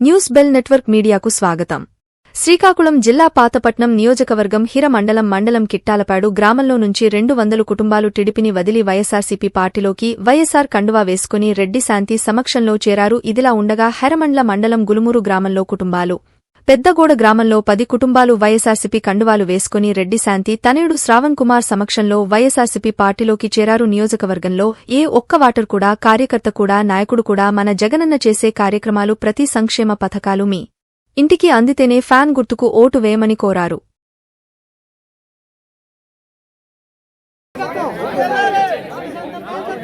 News bell network మీడియాకు స్వాగతం. శ్రీకాకుళం జిల్లా పాతపట్నం నియోజకవర్గం హిరమండలం మండలం కిట్టాలపాడు గ్రామంలో నుంచి రెండు వందలు కుటుంబాలు టిడిపిని వదిలి వైఎస్సార్సీపీ పార్టీలోకి వైఎస్సార్ కండువా వేసుకుని రెడ్డి శాంతి సమక్షంలో చేరారు. ఇదిలా ఉండగా హెరమండ్ల మండలం గులుమూరు గ్రామంలో కుటుంబాలు పెద్దగోడ గ్రామంలో పది కుటుంబాలు వైఎస్సార్సీపీ కండువాలు వేసుకుని రెడ్డి శాంతి తనయుడు శ్రావణ్ కుమార్ సమక్షంలో వైఎస్సార్సీపీ పార్టీలోకి చేరారు నియోజకవర్గంలో. ఏ ఒక్క వాటర్ కూడా కార్యకర్త కూడా నాయకుడు కూడా మన జగనన్న చేసే కార్యక్రమాలు ప్రతి సంక్షేమ పథకాలు మీ ఇంటికి అందితేనే ఫ్యాన్ గుర్తుకు ఓటు వేయమని కోరారు.